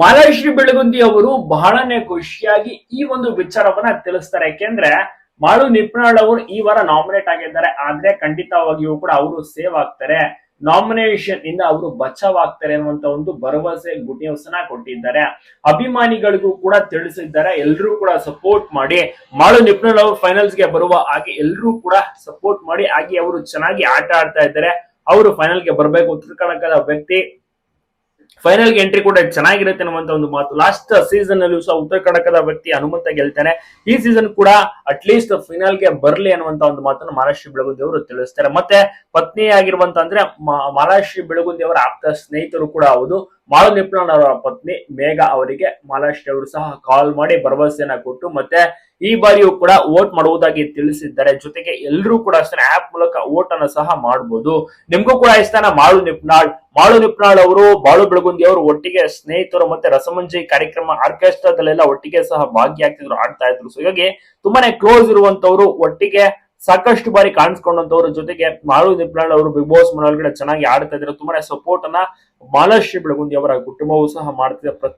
ಮಾಲಾಶ್ರೀ ಬೆಳಗುಂದಿ ಅವರು ಬಹಳನೇ ಖುಷಿಯಾಗಿ ಈ ಒಂದು ವಿಚಾರವನ್ನ ತಿಳಿಸ್ತಾರೆ. ಯಾಕೆಂದ್ರೆ ಮಾಳು ನಿಪ್ನಾಳ್ ಅವರು ಈ ವಾರ ನಾಮಿನೇಟ್ ಆಗಿದ್ದಾರೆ. ಆದ್ರೆ ಖಂಡಿತವಾಗಿಯೂ ಕೂಡ ಅವರು ಸೇವ್ ಆಗ್ತಾರೆ. ನಾಮಿನೇಷನ್ ಇಂದ ಅವರು ಬಚಾವ್ ಆಗ್ತಾರೆ ಅನ್ನುವಂತ ಒಂದು ಭರವಸೆ ಗುಡ್ ನ್ಯೂಸ್ನ ಕೊಟ್ಟಿದ್ದಾರೆ. ಅಭಿಮಾನಿಗಳಿಗೂ ಕೂಡ ತಿಳಿಸಿದ್ದಾರೆ. ಎಲ್ರೂ ಕೂಡ ಸಪೋರ್ಟ್ ಮಾಡಿ ಮಾಳು ನಿಪ್ನಾಳ್ ಅವರು ಫೈನಲ್ಸ್ಗೆ ಬರುವ ಹಾಗೆ ಎಲ್ರೂ ಕೂಡ ಸಪೋರ್ಟ್ ಮಾಡಿ ಹಾಗೆ ಅವರು ಚೆನ್ನಾಗಿ ಆಟ ಆಡ್ತಾ ಇದ್ದಾರೆ. ಅವರು ಫೈನಲ್ಗೆ ಬರಬೇಕು. ಕನ್ನಡದ ವ್ಯಕ್ತಿ ಫೈನಲ್ಗೆ ಎಂಟ್ರಿ ಕೂಡ ಚೆನ್ನಾಗಿರುತ್ತೆ ಅನ್ನುವಂತ ಒಂದು ಮಾತು. ಲಾಸ್ಟ್ ಸೀಸನ್ ಅಲ್ಲೂ ಸಹ ಉತ್ತರ ಕನ್ನಡಕದ ವ್ಯಕ್ತಿ ಹನುಮಂತ ಗೆಲ್ತಾನೆ. ಈ ಸೀಸನ್ ಕೂಡ ಅಟ್ ಲೀಸ್ಟ್ ಫೈನಲ್ಗೆ ಬರ್ಲಿ ಅನ್ನುವಂತ ಒಂದು ಮಾತನ್ನು ಮಹಾರಾಷ್ಟ್ರ ಬೆಳಗುಂದಿ ಅವರು ತಿಳಿಸ್ತಾರೆ. ಮತ್ತೆ ಪತ್ನಿ ಆಗಿರುವಂತ ಅಂದ್ರೆ ಮಹಾರಾಷ್ಟ್ರ ಬೆಳಗುಂದಿ ಅವರ ಆಪ್ತ ಸ್ನೇಹಿತರು ಕೂಡ ಹೌದು. ಮಾಳು ನಿಪ್ನಾಳ್ ಅವರ ಪತ್ನಿ ಮೇಘ ಅವರಿಗೆ ಮಹಾರಾಷ್ಟ್ರ ಅವರು ಸಹ ಕಾಲ್ ಮಾಡಿ ಭರವಸೆಯನ್ನ ಕೊಟ್ಟು ಮತ್ತೆ ಈ ಬಾರಿಯೂ ಕೂಡ ವೋಟ್ ಮಾಡುವುದಾಗಿ ತಿಳಿಸಿದ್ದಾರೆ. ಜೊತೆಗೆ ಎಲ್ಲರೂ ಕೂಡ ಅಷ್ಟೇ ಆಪ್ ಮೂಲಕ ವೋಟ್ ಅನ್ನು ಸಹ ಮಾಡಬಹುದು ನಿಮ್ಗೂ ಕೂಡ ಇಷ್ಟನ ಮಾಳು ನಿಪ್ನಾಳ್. ಮಾಳು ನಿಪ್ನಾಳ್ ಅವರು, ಬಾಳು ಬೆಳಗುಂದಿ ಅವರು ಒಟ್ಟಿಗೆ ಸ್ನೇಹಿತರು ಮತ್ತೆ ರಸಮಂಜಿ ಕಾರ್ಯಕ್ರಮ ಆರ್ಕೆಸ್ಟ್ರಾದಲ್ಲೆಲ್ಲ ಒಟ್ಟಿಗೆ ಸಹ ಭಾಗಿಯಾಗ್ತಿದ್ರು, ಆಡ್ತಾ ಇದ್ರು. ಸೊ ಹೀಗಾಗಿ ತುಂಬಾನೇ ಕ್ಲೋಸ್ ಇರುವಂತವ್ರು ಒಟ್ಟಿಗೆ ಸಾಕಷ್ಟು ಬಾರಿ ಕಾಣಿಸ್ಕೊಂಡಂತವ್ರ ಜೊತೆಗೆ ಮಾಳು ನಿಪ್ನಾಳ್ ಅವರು ಬಿಗ್ ಬಾಸ್ ಮನೆಯೊಳಗಡೆ ಚೆನ್ನಾಗಿ ಆಡ್ತಾ ಇದ್ರು. ತುಂಬಾನೇ ಸಪೋರ್ಟ್ ಅನ್ನ ಮಾಲಾಶ್ರೀ ಬೆಳಗುಂದಿ ಅವರ ಕುಟುಂಬವೂ ಸಹ ಮಾಡ್ತಿದೆ ಪ್ರತಿ